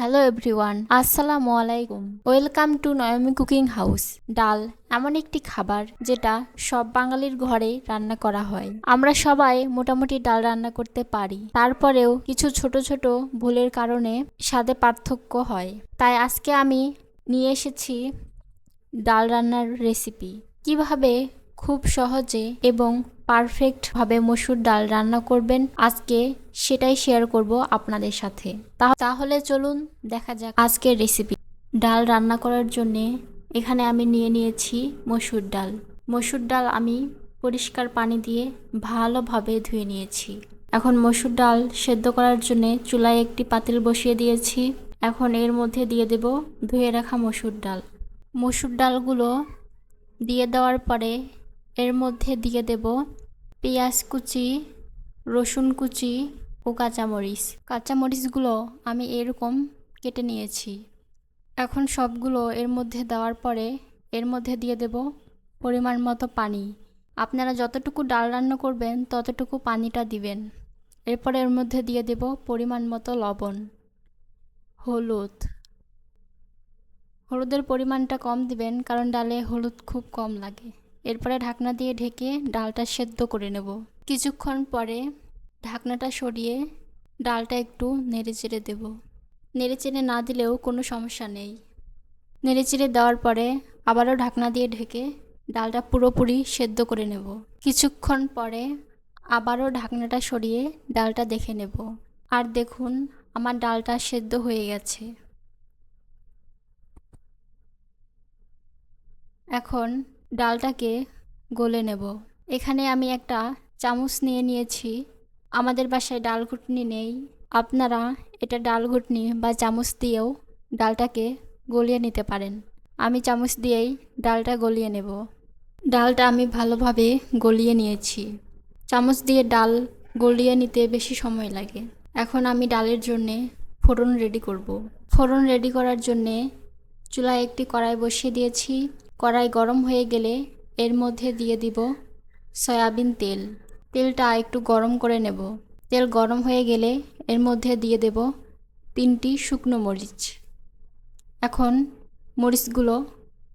Hello everyone আসসালামু আলাইকুম welcome to Noymi cooking house ডাল এমন একটি খাবার যেটা সব বাঙালির ঘরে রান্না করা হয়। আমরা সবাই মোটামুটি ডাল রান্না করতে পারি। তারপরেও কিছু ছোট ছোট ভুলের কারণে স্বাদে পার্থক্য হয়। তাই আজকে আমি নিয়ে এসেছি ডাল রান্নার রেসিপি কীভাবে খুব সহজে এবং পারফেক্টভাবে মসুর ডাল রান্না করবেন। আজকে সেটাই শেয়ার করব আপনাদের সাথে। তাহলে চলুন দেখা যাক আজকের রেসিপি ডাল রান্না করার জন্যে এখানে আমি নিয়ে নিয়েছি মসুর ডাল। মসুর ডাল আমি পরিষ্কার পানি দিয়ে ভালোভাবে ধুয়ে নিয়েছি। এখন মসুর ডাল সেদ্ধ করার জন্য চুলায় একটি পাতিল বসিয়ে দিয়েছি। এখন এর মধ্যে দিয়ে দেব ধুয়ে রাখা মসুর ডাল। মসুর ডালগুলো দিয়ে দেওয়ার পরে এর মধ্যে দিয়ে দেব পেঁয়াজ কুচি, রসুন কুচি ও কাঁচামরিচ। কাঁচামরিচগুলো আমি এরকম কেটে নিয়েছি। এখন সবগুলো এর মধ্যে দেওয়ার পরে এর মধ্যে দিয়ে দেব পরিমাণ মতো পানি। আপনারা যতটুকু ডাল রান্না করবেন, ততটুকু পানিটা দিবেন। এরপরে এর মধ্যে দিয়ে দেব পরিমাণ মতো লবণ। হলুদ। হলুদের পরিমাণটা কম দিবেন, কারণ ডালে হলুদ খুব কম লাগে। এরপরে ঢাকনা দিয়ে ঢেকে ডালটা সেদ্ধ করে নেব। কিছুক্ষণ পরে ঢাকনাটা সরিয়ে ডালটা একটু নেড়ে চেড়ে দেব। নেড়ে চেড়ে না দিলেও কোনো সমস্যা নেই। নেড়ে চেড়ে দেওয়ার পরে আবারও ঢাকনা দিয়ে ঢেকে ডালটা পুরোপুরি সেদ্ধ করে নেব। কিছুক্ষণ পরে আবারও ঢাকনাটা সরিয়ে ডালটা দেখে নেব। আর দেখুন, আমার ডালটা সেদ্ধ হয়ে গেছে। এখন ডালটাকে গলে নেব। এখানে আমি একটা চামচ নিয়ে নিয়েছি। আমাদের বাসায় ডাল ঘুটনি নেই। আপনারা এটা ডাল ঘুটনি বা চামচ দিয়েও ডালটাকে গলিয়ে নিতে পারেন। আমি চামচ দিয়েই ডালটা গলিয়ে নেব। ডালটা আমি ভালোভাবে গলিয়ে নিয়েছি। চামচ দিয়ে ডাল গলিয়ে নিতে বেশি সময় লাগে। এখন আমি ডালের জন্যে ফোড়ন রেডি করব। ফোড়ন রেডি করার জন্যে চুলায় একটি কড়াই বসিয়ে দিয়েছি। কড়াই গরম হয়ে গেলে এর মধ্যে দিয়ে দিব সয়াবিন তেল। তেলটা একটু গরম করে নেব। তেল গরম হয়ে গেলে এর মধ্যে দিয়ে দেব তিনটি শুকনো মরিচ। এখন মরিচগুলো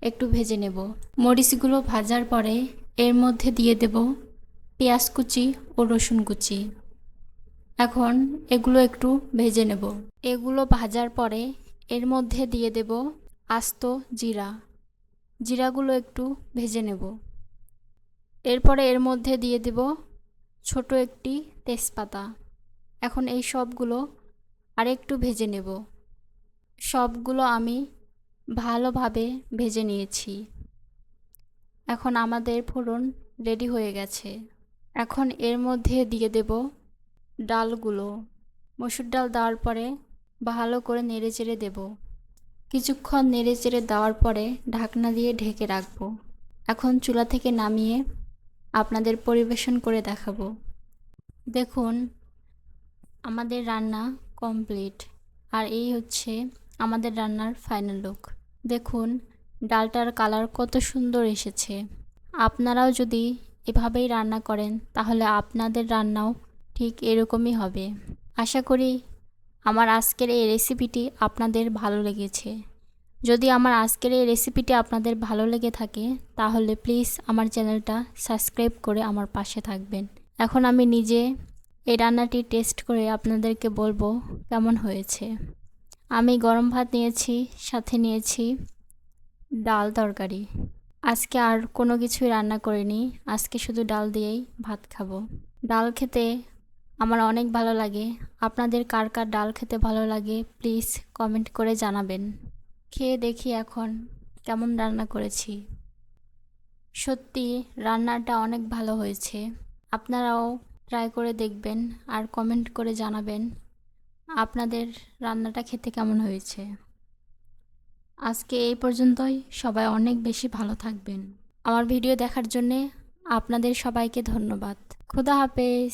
একটু ভেজে নেব। মরিচগুলো ভাজার পরে এর মধ্যে দিয়ে দেব পেঁয়াজ কুচি ও রসুন কুচি। এখন এগুলো একটু ভেজে নেব। এগুলো ভাজার পরে এর মধ্যে দিয়ে দেব আস্ত জিরা। জিরাগুলো একটু ভেজে নেব। এরপরে এর মধ্যে দিয়ে দেব ছোট একটি তেজপাতা। এখন এই সবগুলো আরেকটু ভেজে নেব। সবগুলো আমি ভালোভাবে ভেজে নিয়েছি। এখন আমাদের ফোড়ন রেডি হয়ে গেছে। এখন এর মধ্যে দিয়ে দেব ডালগুলো। মসুর ডাল দেওয়ার পরে ভালো করে নেড়ে চেড়ে দেবো। কিছুক্ষণ নেড়ে চেড়ে দেওয়ার পরে ঢাকনা দিয়ে ঢেকে রাখব। এখন চুলা থেকে নামিয়ে আপনাদের পরিবেশন করে দেখাবো। দেখুন, আমাদের রান্না কমপ্লিট। আর এই হচ্ছে আমাদের রান্নার ফাইনাল লুক। দেখুন, ডালটার কালার কত সুন্দর এসেছে। আপনারাও যদি এভাবেই রান্না করেন, তাহলে আপনাদের রান্নাও ঠিক এরকমই হবে। আশা করি আমার আজকের এই রেসিপিটি আপনাদের ভালো লেগেছে। যদি আমার আজকের এই রেসিপিটি আপনাদের ভালো লেগে থাকে, তাহলে প্লিজ আমার চ্যানেলটা সাবস্ক্রাইব করে আমার পাশে থাকবেন। এখন আমি নিজে এই রান্নাটি টেস্ট করে আপনাদেরকে বলব কেমন হয়েছে। আমি গরম ভাত নিয়েছি, সাথে নিয়েছি ডাল তরকারি। আজকে আর কোনো কিছুই রান্না করিনি, আজকে শুধু ডাল দিয়েই ভাত খাব। ডাল খেতে আমার অনেক ভালো লাগে। আপনাদের কার কার ডাল খেতে ভালো লাগে প্লিজ কমেন্ট করে জানাবেন। খেয়ে দেখি এখন কেমন রান্না করেছি। সত্যি, রান্নাটা অনেক ভালো হয়েছে। আপনারাও ট্রাই করে দেখবেন আর কমেন্ট করে জানাবেন আপনাদের রান্নাটা খেতে কেমন হয়েছে। আজকে এই পর্যন্তই। সবাই অনেক বেশি ভালো থাকবেন। আমার ভিডিও দেখার জন্যে আপনাদের সবাইকে ধন্যবাদ। খুদা হাফেজ।